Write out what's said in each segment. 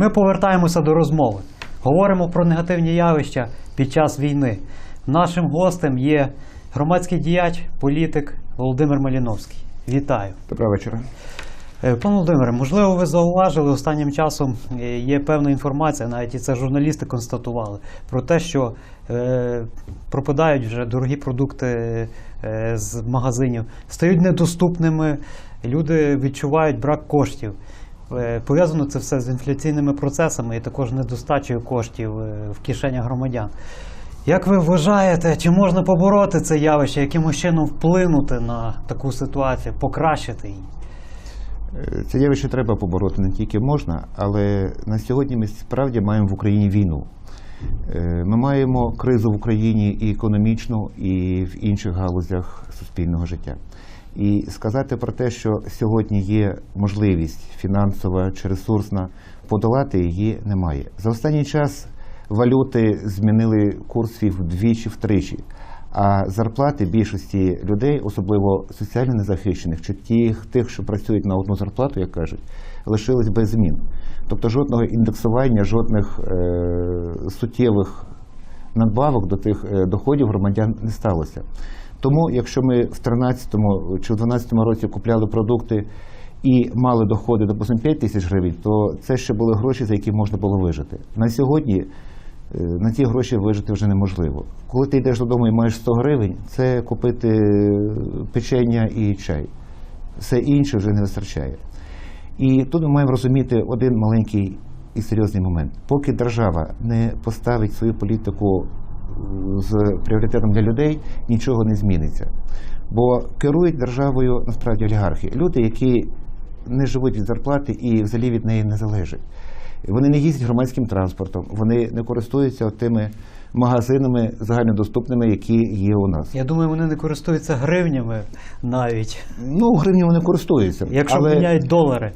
Ми повертаємося до розмови. Говоримо про негативні явища під час війни. Нашим гостем є громадський діяч, політик Володимир Маліновський. Вітаю. Доброго вечора. Е, Пане Володимире, можливо, ви зауважили останнім часом е, є певна інформація, навіть і це журналісти констатували, про те, що е, пропадають вже дорогі продукти е, з магазинів, стають недоступними, люди відчувають брак коштів. Е, пов'язано це все з інфляційними процесами і також недостачею коштів е, в кишенях громадян. Як ви вважаєте, чи можна побороти це явище, якимось чином вплинути на таку ситуацію, покращити її? Е, Це явище треба побороти не тільки можна, але на сьогодні ми справді маємо в Україні війну. Ми маємо кризу в Україні і економічну, і в інших галузях суспільного життя. І сказати про те, що сьогодні є можливість фінансова чи ресурсна подолати її немає. За останній час валюти змінили курс свій вдвічі-втричі. А зарплати більшості людей, особливо соціально незахищених, чи тих, тих, що працюють на одну зарплату, як кажуть, лишились без змін. Тобто жодного індексування, жодних е, суттєвих надбавок до тих е, доходів громадян не сталося. Тому, якщо ми в 2013 чи в 2012 році купляли продукти і мали доходи, допустимо, 5 тисяч гривень, то це ще були гроші, за які можна було вижити. На сьогодні Е, на ці гроші вижити вже неможливо. Коли ти йдеш додому і маєш 100 гривень, це купити е, печення і чай. Все інше вже не вистачає. І тут ми маємо розуміти один маленький і серйозний момент. Поки держава не поставить свою політику з пріоритетом для людей, нічого не зміниться. Бо керують державою насправді олігархи. Люди, які не живуть від зарплати і взагалі від неї не залежать. Вони не їздять громадським транспортом, вони не користуються тими магазинами загальнодоступними, які є у нас. Я думаю, вони не користуються гривнями навіть, Ну, гривні вони користуються. якщо але, міняють долари.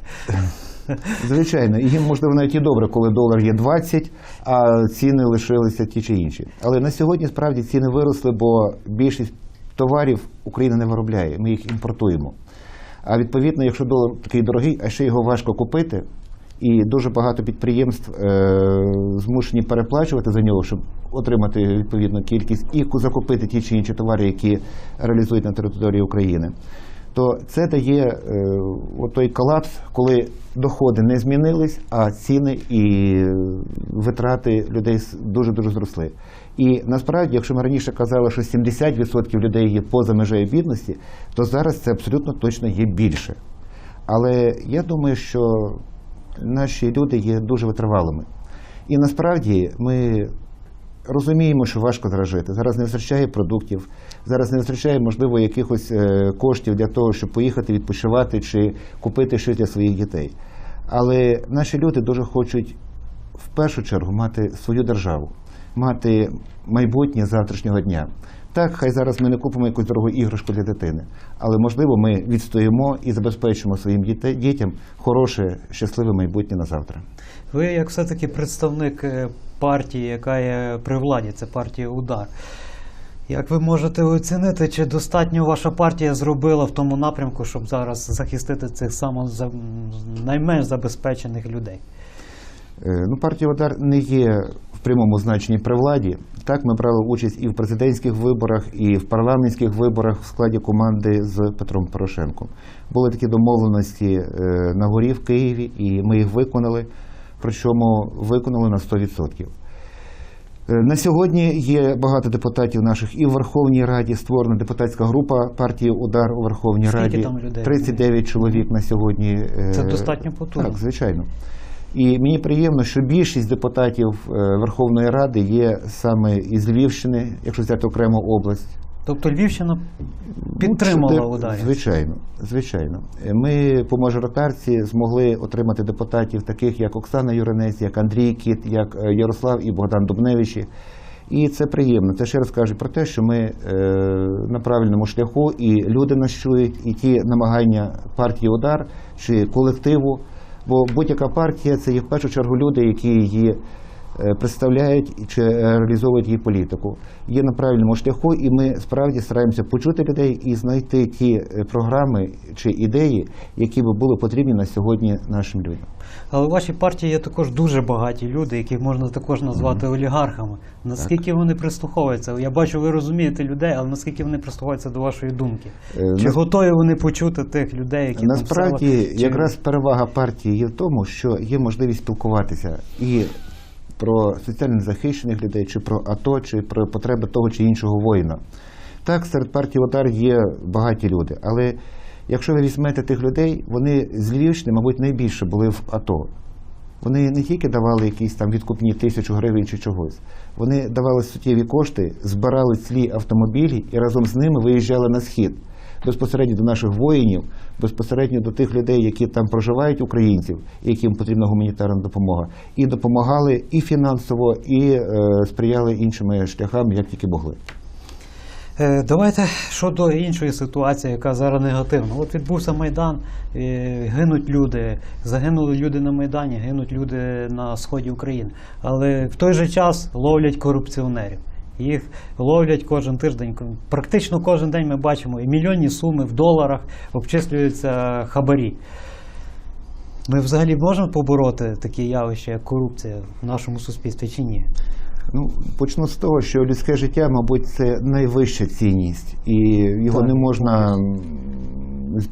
Звичайно, і можливо навіть і добре, коли долар є 20, а ціни лишилися ті чи інші. Але на сьогодні справді ціни виросли, бо більшість товарів Україна не виробляє, ми їх імпортуємо. А відповідно, якщо долар такий дорогий, а ще його важко купити, і дуже багато підприємств е, змушені переплачувати за нього, щоб отримати відповідну кількість і закупити ті чи інші товари, які реалізують на території України. То це дає е, той колапс, коли доходи не змінились, а ціни і витрати людей дуже дуже зросли. І насправді, якщо ми раніше казали, що 70% людей є поза межею бідності, то зараз це абсолютно точно є більше. Але я думаю, що наші люди є дуже витривалими. І насправді ми розуміємо, що важко зараз жити. Зараз не вистачає продуктів, зараз не вистачає, можливо, якихось е, коштів для того, щоб поїхати відпочивати чи купити щось для своїх дітей. Але наші люди дуже хочуть в першу чергу мати свою державу, мати майбутнє завтрашнього дня. Так, хай зараз ми не купимо якусь дорогу іграшку для дитини, але можливо ми відстоїмо і забезпечимо своїм дітям хороше, щасливе майбутнє на завтра. Ви, як все-таки представник е, партії, яка є при владі, це партія Удар. Як ви можете оцінити, чи достатньо ваша партія зробила в тому напрямку, щоб зараз захистити цих само найменш забезпечених людей? Е, Ну, партія Удар не є в прямому значенні при владі. Так, ми брали участь і в президентських виборах, і в парламентських виборах в складі команди з Петром Порошенком. Були такі домовленості е, на горі в Києві, і ми їх виконали, причому виконали на 100%. Е, На сьогодні є багато депутатів наших і в Верховній Раді створена депутатська група партії Удар у Верховній Скільки Раді. там людей? 39 чоловік на сьогодні. е, Це достатньо потужно. Так, звичайно. І мені приємно, що більшість депутатів е, Верховної Ради є саме із Львівщини, якщо взяти окрему область. Тобто Львівщина Ну, підтримала це- ударів. Звичайно, звичайно. Ми по мажоритарці змогли отримати депутатів, таких як Оксана Юринець, як Андрій Кіт, як е, Ярослав і Богдан Дубневичі. І це приємно. Це ще раз каже про те, що ми е, на правильному шляху, і люди нас чують, і ті намагання партії Удар чи колективу. Бо будь-яка партія це є в першу чергу люди, які її представляють чи е, реалізовують її політику, є на правильному шляху, і ми справді стараємося почути людей і знайти ті е, програми чи ідеї, які би були потрібні на сьогодні нашим людям. Але в вашій партії є також дуже багаті люди, яких можна також назвати олігархами. Наскільки вони прислуховуються? Я бачу, ви розумієте людей, але наскільки вони прислуховуються до вашої думки? Е, Чи нас- готові вони почути тих людей, які там Насправді, селах? Чи- якраз перевага партії є в тому, що є можливість спілкуватися і про соціально захищених людей, чи про АТО, чи про потреби того чи іншого воїна. Так, серед партії ОТАР є багаті люди, але якщо ви візьмете тих людей, вони з Львівщини, мабуть, найбільше були в АТО. Вони не тільки давали якісь там відкупні тисячу гривень чи чогось, вони давали суттєві кошти, збирали цілі автомобілі і разом з ними виїжджали на схід безпосередньо до наших воїнів, безпосередньо до тих людей, які там проживають, українців, яким потрібна гуманітарна допомога, і допомагали і фінансово, і е, сприяли іншими шляхами, як тільки могли. Е, Давайте щодо іншої ситуації, яка зараз негативна. От відбувся Майдан, гинуть люди, загинули люди на Майдані, гинуть люди на сході України. Але в той же час ловлять корупціонерів. Їх ловлять кожен тиждень. Практично кожен день ми бачимо і мільйонні суми в доларах обчислюються хабарі. Ми взагалі можемо побороти такі явища, як корупція в нашому суспільстві чи ні? Ну, почну з того, що людське життя, мабуть, це найвища цінність, і його Так. не можна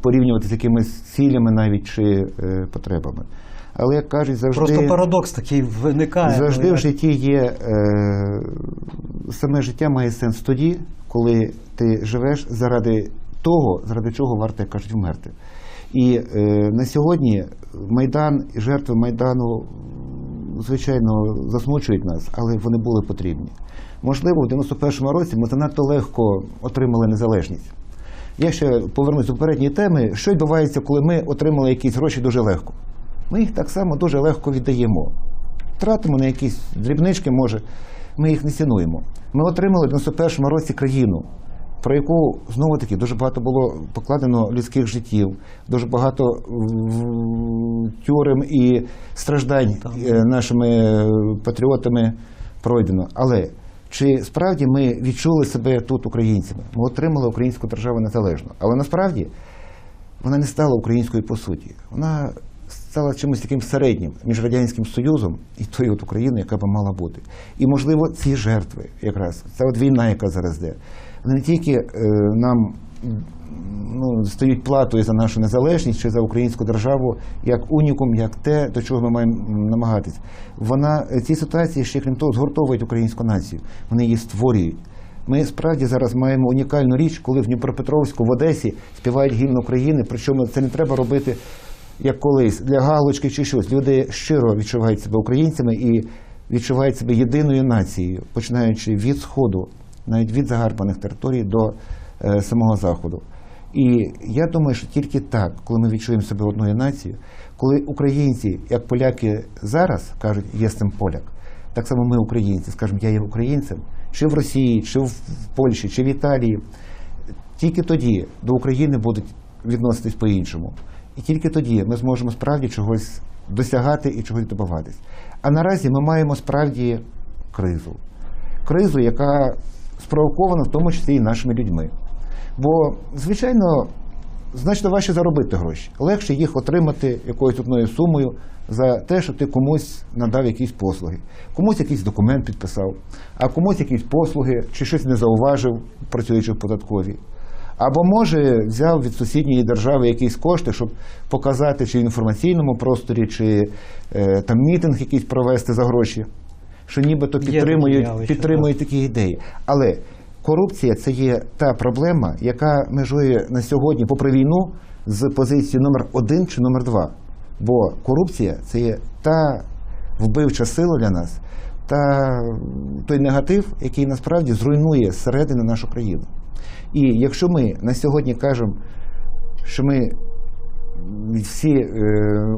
порівнювати з якимись цілями навіть чи е, потребами. Але як кажуть, завжди, Просто парадокс такий виникає. завжди Ну, в житті є е, саме життя має сенс тоді, коли ти живеш заради того, заради чого варто, як кажуть, вмерти. І е, на сьогодні Майдан жертви Майдану, звичайно, засмучують нас, але вони були потрібні. Можливо, в 91-му році ми занадто легко отримали незалежність. Я ще повернусь до попередньої теми. Що відбувається, коли ми отримали якісь гроші дуже легко? Ми їх так само дуже легко віддаємо. Тратимо на якісь дрібнички, може, ми їх не цінуємо. Ми отримали в 91-му році країну, про яку знову таки дуже багато було покладено людських життів, дуже багато тюрем і страждань е, нашими патріотами пройдено. Але чи справді ми відчули себе тут українцями? Ми отримали українську державу незалежно. Але насправді вона не стала українською по суті. Вона стала чимось таким середнім між Радянським Союзом і тою от Україною, яка би мала бути. І, можливо, ці жертви, якраз ця от війна, яка зараз йде, вони не тільки е, нам ну, стають платою за нашу незалежність чи за українську державу як унікум, як те, до чого ми маємо намагатись. Вона е, ці ситуації ще крім того згуртовують українську націю. Вони її створюють. Ми справді зараз маємо унікальну річ, коли в Дніпропетровську, в Одесі співають гімн України. Причому це не треба робити як колись для галочки чи щось. Люди щиро відчувають себе українцями і відчувають себе єдиною нацією, починаючи від сходу, навіть від загарбаних територій до е, самого заходу. І я думаю, що тільки так, коли ми відчуємо себе одною нацією, коли українці, як поляки зараз кажуть, є цим поляк, так само ми, українці, скажемо, я є українцем, чи в Росії, чи в Польщі, чи в Італії. Тільки тоді до України будуть відноситись по-іншому. І тільки тоді ми зможемо справді чогось досягати і чогось добиватись. А наразі ми маємо справді кризу. Кризу, яка спровокована в тому числі і нашими людьми. Бо, звичайно, значно важче заробити гроші. Легше їх отримати якоюсь одною сумою за те, що ти комусь надав якісь послуги, комусь якийсь документ підписав, а комусь якісь послуги чи щось не зауважив, працюючи в податковій. Або може взяв від сусідньої держави якісь кошти, щоб показати чи в інформаційному просторі, чи е, там мітинг якийсь провести за гроші, що нібито підтримують, явища, підтримують такі ідеї. Але корупція це є та проблема, яка межує на сьогодні, попри війну, з позиції номер один чи номер два. Бо корупція це є та вбивча сила для нас, та той негатив, який насправді зруйнує зсередини нашу країну. І якщо ми на сьогодні кажемо, що ми всі е,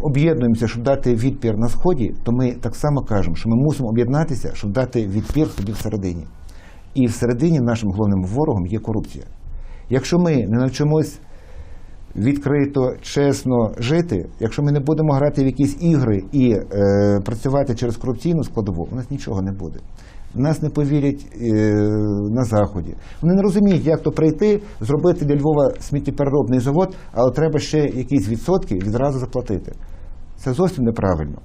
об'єднуємося, щоб дати відпір на сході, то ми так само кажемо, що ми мусимо об'єднатися, щоб дати відпір собі всередині. І всередині нашим головним ворогом є корупція. Якщо ми не навчимось відкрито, чесно жити, якщо ми не будемо грати в якісь ігри і е, працювати через корупційну складову, у нас нічого не буде. Нас не повірять е, на заході. Вони не розуміють, як то прийти, зробити для Львова сміттєпереробний завод, але треба ще якісь відсотки відразу заплатити. Це зовсім неправильно.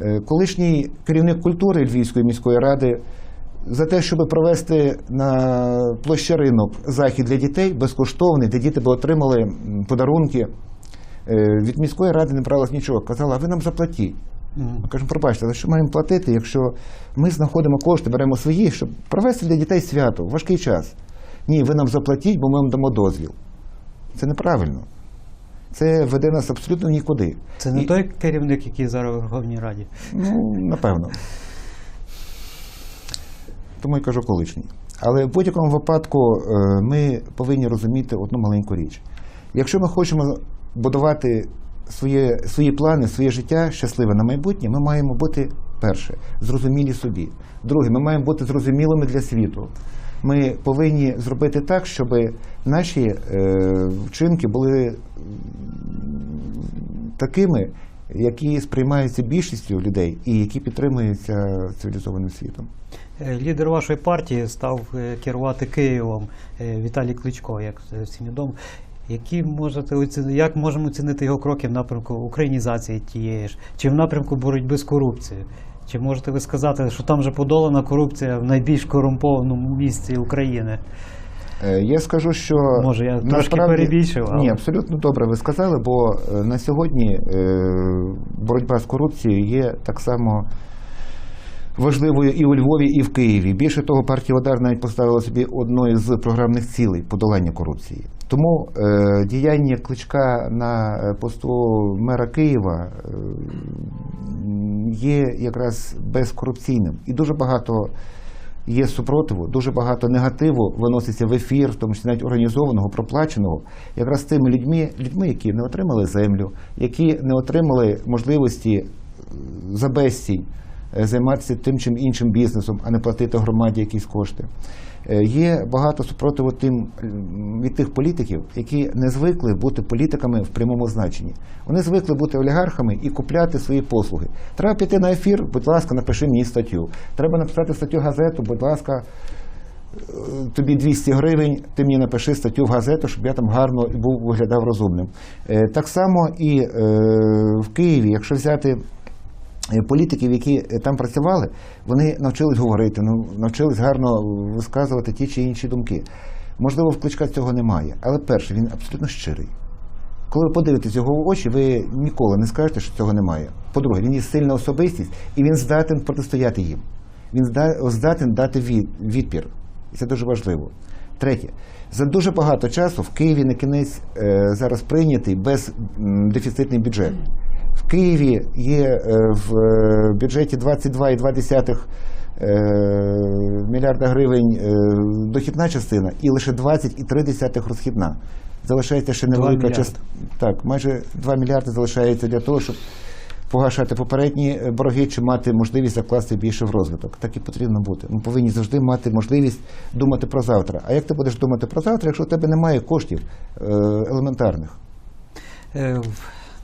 Е, Колишній керівник культури Львівської міської ради за те, щоб провести на площі ринок захід для дітей безкоштовний, де діти би отримали подарунки. Е, Від міської ради не бралось нічого. Казала, а ви нам заплатіть. Ми кажемо, пробачте, за що маємо платити, якщо ми знаходимо кошти, беремо свої, щоб провести для дітей свято в важкий час. Ні, ви нам заплатіть, бо ми вам дамо дозвіл. Це неправильно. Це веде нас абсолютно нікуди. Це не І- той керівник, який зараз у Верховній Раді. Ну, напевно. Тому я кажу колишній. Але в будь-якому випадку е, ми повинні розуміти одну маленьку річ. Якщо ми хочемо будувати своє, свої плани, своє життя щасливе на майбутнє, ми маємо бути перше, зрозумілі собі. Друге, ми маємо бути зрозумілими для світу. Ми повинні зробити так, щоб наші е, вчинки були такими, які сприймаються більшістю людей і які підтримуються цивілізованим світом. Е, Лідер вашої партії став е, керувати Києвом е, Віталій Кличко, як всім відомо. Які можете як можемо оцінити його кроки в напрямку українізації тієї ж, чи в напрямку боротьби з корупцією? Чи можете ви сказати, що там вже подолана корупція в найбільш корумпованому місці України? Я скажу, що Може, я трошки перебільшив, але- Ні, абсолютно добре ви сказали, бо на сьогодні боротьба з корупцією є так само важливою і у Львові, і в Києві. Більше того, партія Удар навіть поставила собі одною з програмних цілей подолання корупції. Тому е, діяння кличка на е, посту мера Києва е, є якраз безкорупційним. І дуже багато є супротиву, дуже багато негативу виноситься в ефір, в тому числі навіть організованого, проплаченого, якраз тими людьми, людьми, які не отримали землю, які не отримали можливості е, за безцінь займатися тим чим іншим бізнесом, а не платити громаді якісь кошти. Е, Є багато супротиву тим від тих політиків, які не звикли бути політиками в прямому значенні. Вони звикли бути олігархами і купляти свої послуги. Треба піти на ефір, будь ласка, напиши мені статтю. Треба написати статтю газету, будь ласка, е, тобі 200 гривень, ти мені напиши статтю в газету, щоб я там гарно був виглядав розумним. Е, Так само і е, в Києві, якщо взяти е, політиків, які е, там працювали, вони навчились говорити, ну, навчились гарно висказувати ті чи інші думки. Можливо, в кличка цього немає, але перше, він абсолютно щирий. Коли ви подивитесь його в очі, ви ніколи не скажете, що цього немає. По-друге, він є сильна особистість і він здатен протистояти їм. Він здатен дати відпір. І це дуже важливо. Третє, за дуже багато часу в Києві на кінець е, зараз прийнятий бездефіцитний бюджет. Києві є е, в е, бюджеті 22,2 е, мільярда гривень дохідна частина і лише 20,3 розхідна. Залишається ще невелика частина. Так, майже 2 мільярди залишається для того, щоб погашати попередні борги чи мати можливість закласти більше в розвиток. Так і потрібно бути. Ми повинні завжди мати можливість думати про завтра. А як ти будеш думати про завтра, якщо у тебе немає коштів елементарних?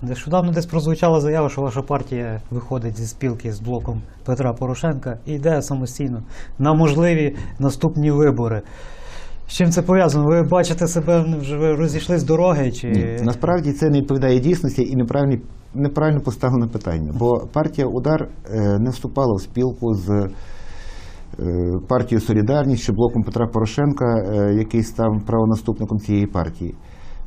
Нещодавно десь прозвучала заява, що ваша партія виходить зі спілки з блоком Петра Порошенка і йде самостійно на можливі наступні вибори. З чим це пов'язано? Ви бачите себе вже ви розійшли з дороги? Чи Ні, насправді це не відповідає дійсності і неправильно, неправильно поставлене питання. Бо партія Удар е, не вступала в спілку з е, партією Солідарність чи блоком Петра Порошенка, е, який став правонаступником цієї партії.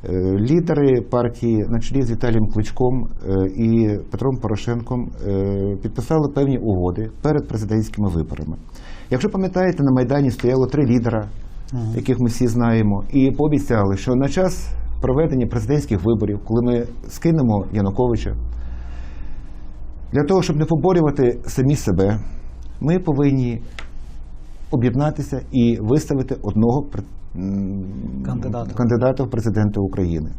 Е, Лідери партії на чолі з Віталієм Кличком е, і Петром Порошенком е, підписали певні угоди перед президентськими виборами. Якщо пам'ятаєте, на Майдані стояло три лідера, яких ми всі знаємо, і пообіцяли, що на час проведення президентських виборів, коли ми скинемо Януковича, для того, щоб не поборювати самі себе, ми повинні об'єднатися і виставити одного Кандидата. кандидата в президенти України.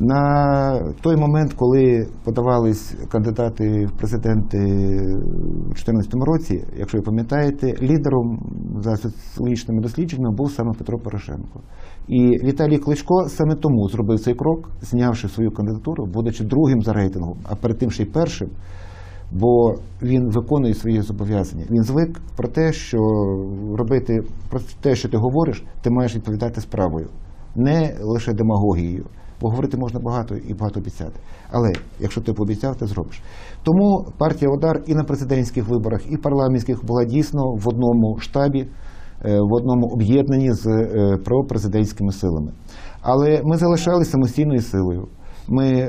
На той момент, коли подавались кандидати в президенти у 2014 році, якщо ви пам'ятаєте, лідером за соціологічними дослідженнями був саме Петро Порошенко. І Віталій Кличко саме тому зробив цей крок, знявши свою кандидатуру, будучи другим за рейтингом, а перед тим ще й першим, бо він виконує свої зобов'язання. Він звик про те, що робити про те, що ти говориш, ти маєш відповідати справою, не лише демагогією. Бо говорити можна багато і багато обіцяти. Але якщо ти пообіцяв, ти зробиш. Тому партія Удар і на президентських виборах, і парламентських була дійсно в одному штабі, е, в одному об'єднанні з е, пропрезидентськими силами. Але ми залишалися самостійною силою. Ми е,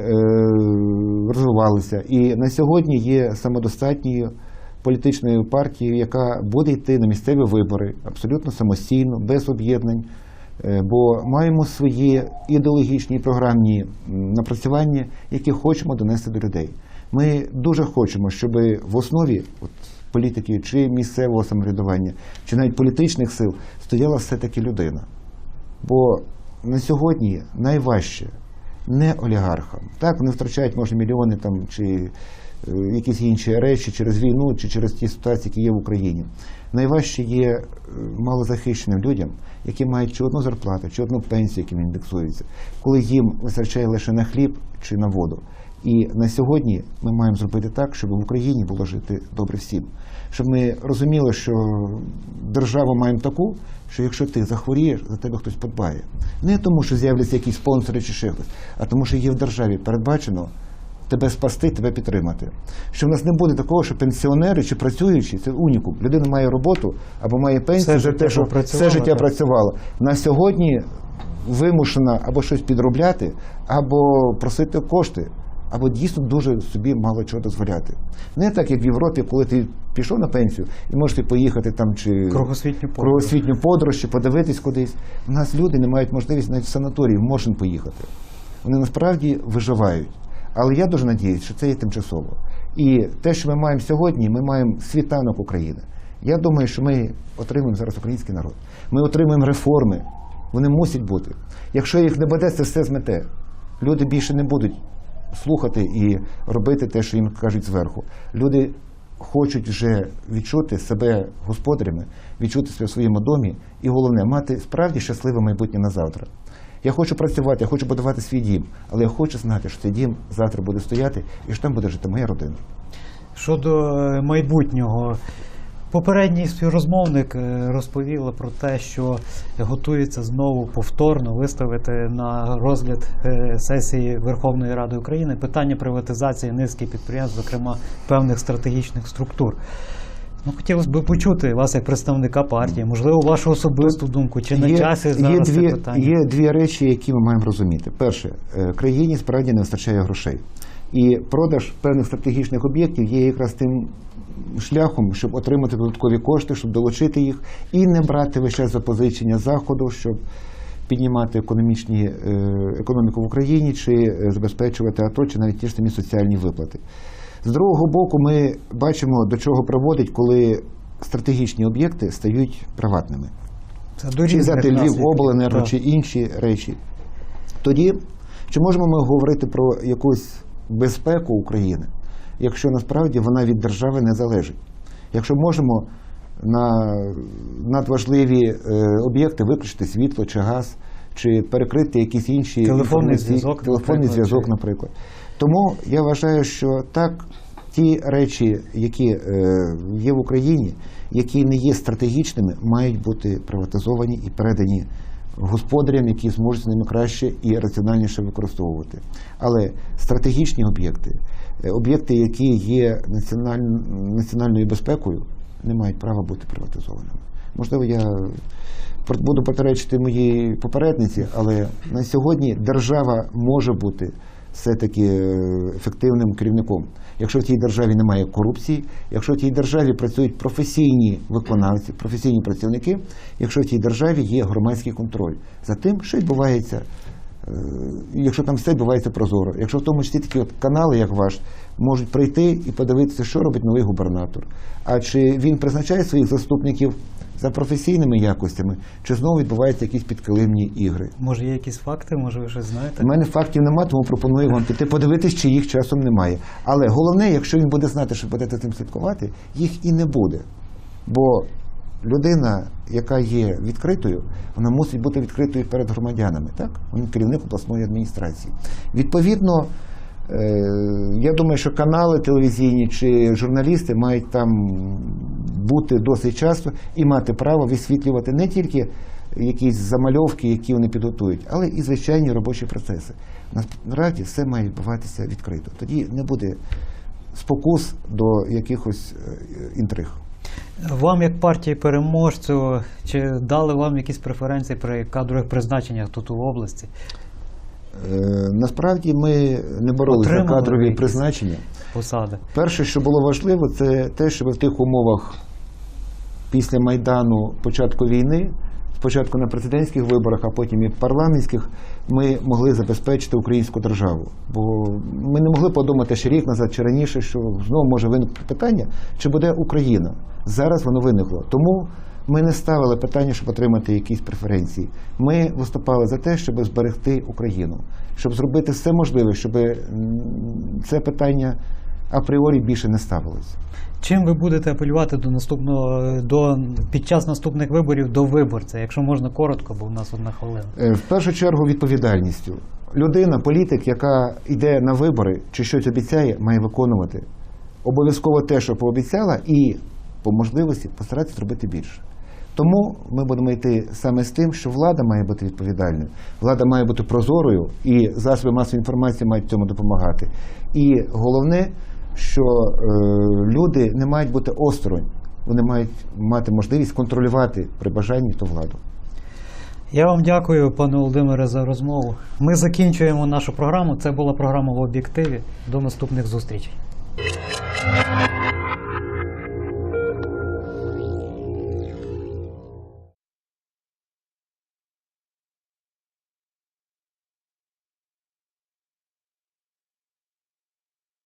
розвивалися. І на сьогодні є самодостатньою політичною партією, яка буде йти на місцеві вибори абсолютно самостійно, без об'єднань. Е, Бо маємо свої ідеологічні програмні напрацювання, які хочемо донести до людей. Ми дуже хочемо, щоб в основі от, політики чи місцевого самоврядування, чи навіть політичних сил стояла все-таки людина. Бо на сьогодні найважче не олігархам. Так, вони втрачають, може, мільйони там, чи е, якісь інші речі через війну, чи через ті ситуації, які є в Україні. Найважче є е, малозахищеним людям, які мають чи одну зарплату, чи одну пенсію, яким індексуються, коли їм вистачає лише на хліб чи на воду. І на сьогодні ми маємо зробити так, щоб в Україні було жити добре всім. Щоб ми розуміли, що державу маємо таку, що якщо ти захворієш, за тебе хтось подбає. Не тому, що з'являться якісь спонсори чи ще хтось, а тому, що є в державі передбачено тебе спасти, тебе підтримати. Що в нас не буде такого, що пенсіонери чи працюючі, це унікум. Людина має роботу або має пенсію Все за життя те, що все життя так. працювала. На сьогодні вимушена або щось підробляти, або просити кошти, або дійсно дуже собі мало чого дозволяти. Не так, як в Європі, коли ти пішов на пенсію і можеш поїхати там чи Кругосвітню подорож. кругосвітню подорож, чи подивитись кудись. У нас люди не мають можливості навіть в санаторії в Мошин поїхати. Вони насправді виживають. Але я дуже надіюсь, що це є тимчасово. І те, що ми маємо сьогодні, ми маємо світанок України. Я думаю, що ми отримуємо зараз український народ. Ми отримуємо реформи. Вони мусять бути. Якщо їх не буде, це все змете. Люди більше не будуть слухати і робити те, що їм кажуть зверху. Люди хочуть вже відчути себе господарями, відчути себе в своєму домі, і головне мати справді щасливе майбутнє на завтра. Я хочу працювати, я хочу будувати свій дім, але я хочу знати, що цей дім завтра буде стояти і що там буде жити моя родина. Щодо е, майбутнього, попередній співрозмовник е, розповіла про те, що готується знову повторно виставити на розгляд е, сесії Верховної Ради України питання приватизації низки підприємств, зокрема певних стратегічних структур. Ну, хотілося б почути вас як представника партії, можливо, вашу особисту думку, чи на часі зараз є, це питання? є дві речі, які ми маємо розуміти. Перше, е, країні справді не вистачає грошей. І продаж певних стратегічних об'єктів є якраз тим шляхом, щоб отримати додаткові кошти, щоб долучити їх і не брати час запозичення заходу, щоб піднімати економічні, е, економіку в Україні чи е, забезпечувати АТО, чи навіть ті ж самі соціальні виплати. З другого боку, ми бачимо, до чого приводить, коли стратегічні об'єкти стають приватними Це до чи взяти Львів обленерго чи інші речі. Тоді чи можемо ми говорити про якусь безпеку України, якщо насправді вона від держави не залежить? Якщо можемо на надважливі е, об'єкти виключити світло чи газ, чи перекрити якісь інші Телефонний зв'язок, телефонний наприклад, зв'язок, наприклад. Тому я вважаю, що так, ті речі, які е, є в Україні, які не є стратегічними, мають бути приватизовані і передані господарям, які зможуть з ними краще і раціональніше використовувати. Але стратегічні об'єкти, об'єкти, які є національ- національною безпекою, не мають права бути приватизованими. Можливо, я буду протиречити моїй попередниці, але на сьогодні держава може бути все-таки е, ефективним керівником. Якщо в тій державі немає корупції, якщо в тій державі працюють професійні виконавці, професійні працівники, якщо в тій державі є громадський контроль за тим, що відбувається Е, Якщо там все відбувається прозоро, якщо в тому числі такі от канали, як ваш, можуть прийти і подивитися, що робить новий губернатор. А чи він призначає своїх заступників за професійними якостями, чи знову відбуваються якісь підкилимні ігри? Може, є якісь факти, може, ви щось знаєте? У мене фактів нема, тому пропоную вам піти подивитись, чи їх часом немає. Але головне, якщо він буде знати, що будете цим слідкувати, їх і не буде. Бо людина, яка є відкритою, вона мусить бути відкритою перед громадянами. Так? Він керівник обласної адміністрації. Відповідно, е, я думаю, що канали телевізійні чи журналісти мають там бути досить часто і мати право висвітлювати не тільки якісь замальовки, які вони підготують, але і звичайні робочі процеси. Насправді все має відбуватися відкрито. Тоді не буде спокус до якихось е, інтриг. Вам, як партії переможцю, чи дали вам якісь преференції при кадрових призначеннях тут у області? Е, Насправді ми не боролися за кадрові призначення. Посади? Перше, що було важливо, це те, що в тих умовах після Майдану початку війни, спочатку на президентських виборах, а потім і парламентських, ми могли забезпечити українську державу. Бо ми не могли подумати ще рік назад чи раніше, що знову може виникнути питання, чи буде Україна. Зараз воно виникло. Тому ми не ставили питання, щоб отримати якісь преференції. Ми виступали за те, щоб зберегти Україну, щоб зробити все можливе, щоб це питання апріорі більше не ставилось. Чим ви будете апелювати до наступного до під час наступних виборів до виборця, якщо можна коротко, бо в нас одна хвилина. Е, В першу чергу відповідальністю. Людина, політик, яка йде на вибори чи щось обіцяє, має виконувати. Обов'язково те, що пообіцяла, і по можливості постаратися зробити більше. Тому ми будемо йти саме з тим, що влада має бути відповідальною, влада має бути прозорою, і засоби масової інформації мають цьому допомагати. І головне, що е, люди не мають бути осторонь, вони мають мати можливість контролювати при бажанні ту владу. Я вам дякую, пане Володимире, за розмову. Ми закінчуємо нашу програму. Це була програма в об'єктиві. До наступних зустрічей.